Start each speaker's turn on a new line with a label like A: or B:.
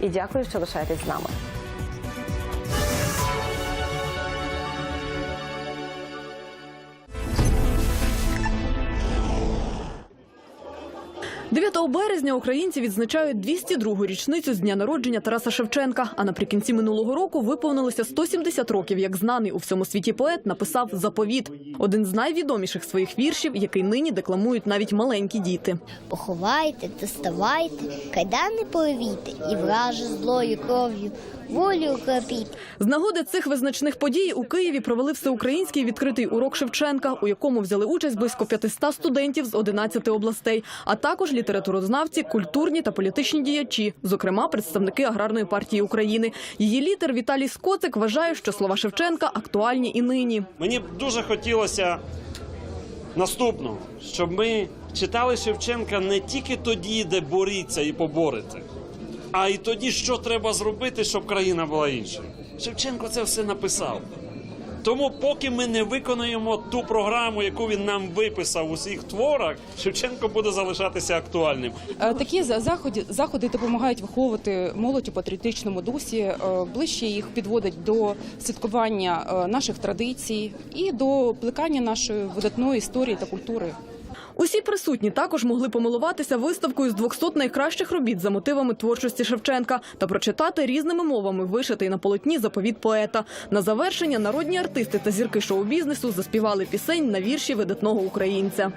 A: і дякую, що лишаєтесь з нами.
B: 9 березня українці відзначають 202-гу річницю з дня народження Тараса Шевченка. А наприкінці минулого року виповнилося 170 років, як знаний у всьому світі поет написав заповіт, один з найвідоміших своїх віршів, який нині декламують навіть маленькі діти.
C: Поховайте, доставайте, кайдани порвійте і враже злою кров'ю волю укропіть.
B: З нагоди цих визначних подій у Києві провели всеукраїнський відкритий урок Шевченка, у якому взяли участь близько 500 студентів з 11 областей, а також літературознавці, культурні та політичні діячі, зокрема представники аграрної партії України. Її лідер Віталій Скоцик вважає, що слова Шевченка актуальні і нині.
D: Мені б дуже хотілося наступного, щоб ми читали Шевченка не тільки тоді, де боріться і поборете, а й тоді, що треба зробити, щоб країна була іншою. Шевченко це все написав. Тому, поки ми не виконаємо ту програму, яку він нам виписав у всіх творах, Шевченко буде залишатися актуальним.
E: Е, Такі за- заходи, заходи допомагають виховувати молодь у патріотичному дусі, е, ближче їх підводить до святкування е, наших традицій і до плекання нашої видатної історії та культури.
B: Усі присутні також могли помилуватися виставкою з 200 найкращих робіт за мотивами творчості Шевченка та прочитати різними мовами вишитий на полотні заповіт поета. На завершення народні артисти та зірки шоу-бізнесу заспівали пісень на вірші видатного українця.